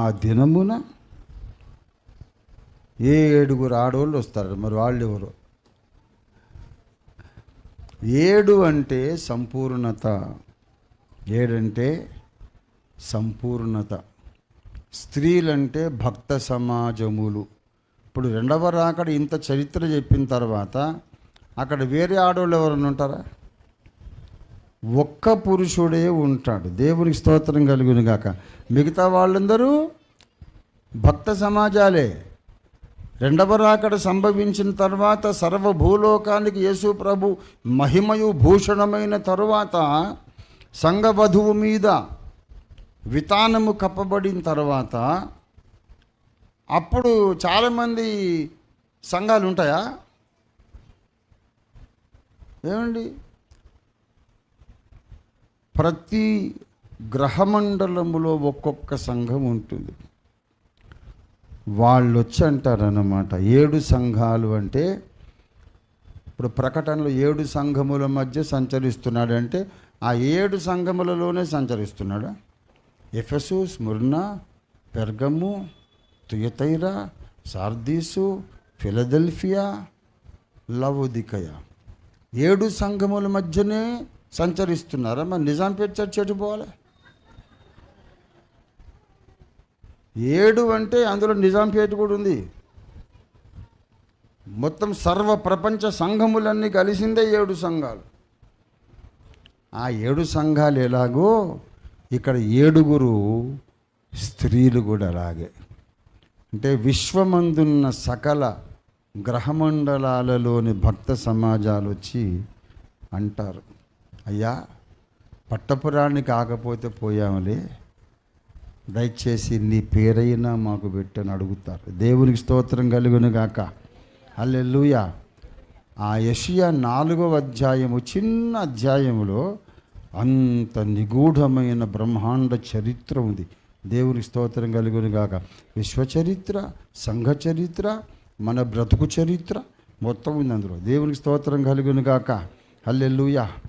ఆ దినమున ఏ ఏడుగురు ఆడవాళ్ళు వస్తారు మరి వాళ్ళు ఎవరు? ఏడు అంటే సంపూర్ణత. ఏడంటే సంపూర్ణత. స్త్రీలంటే భక్త సమాజములు. ఇప్పుడు రెండవ రాకడ ఇంత చరిత్ర చెప్పిన తర్వాత అక్కడ వేరే ఆడవాళ్ళు ఎవరైనా ఉంటారా? ఒక్క పురుషుడే ఉంటాడు. దేవునికి స్తోత్రం కలుగును గాక. మిగతా వాళ్ళందరూ భక్త సమాజాలే. రెండవ రాకడ సంభవించిన తర్వాత సర్వ భూలోకానికి యేసు ప్రభు మహిమయు భూషణమైన తరువాత సంఘవధువు మీద వితానము కప్పబడిన తర్వాత అప్పుడు చాలామంది సంఘాలు ఉంటాయా ఏమండి? ప్రతి గ్రహమండలములో ఒక్కొక్క సంఘం ఉంటుంది. వాళ్ళు వచ్చి అంటారన్నమాట ఏడు సంఘాలు అంటే ఇప్పుడు ప్రకటనలో ఏడు సంఘముల మధ్య సంచరిస్తున్నాడు అంటే ఆ ఏడు సంఘములలోనే సంచరిస్తున్నాడా? Ephesus Smyrna Pergamum Thyatira Sardis Philadelphia Laodicea. ఏడు సంఘముల మధ్యనే సంచరిస్తున్నారా? మరి నిజాంపేట చర్చ్ ఎటు పోవాలి? ఏడు అంటే అందులో నిజాంపేట కూడా ఉంది. మొత్తం సర్వ ప్రపంచ సంఘములన్నీ కలిసిందే ఏడు సంఘాలు. ఆ ఏడు సంఘాలు ఎలాగో ఇక్కడ ఏడుగురు స్త్రీలు కూడా అలాగే. అంటే విశ్వమందున్న సకల గ్రహమండలాలలోని భక్త సమాజాలు వచ్చి అంటారు. అయ్యా పట్టపురాన్ని కాకపోతే పోయాములే. దయచేసి నీ పేరైనా మాకు పెట్టని అడుగుతారు. దేవునికి స్తోత్రం కలుగును గాక. అల్లెల్లుయా ఆ యషియా నాలుగవ అధ్యాయము చిన్న అధ్యాయములో అంత నిగూఢమైన బ్రహ్మాండ చరిత్ర ఉంది. దేవునికి స్తోత్రం కలుగును గాక. విశ్వచరిత్ర సంఘ చరిత్ర మన బ్రతుకు చరిత్ర మొత్తం ఉంది అందులో. దేవునికి స్తోత్రం కలుగును గాక. అల్లెల్లుయా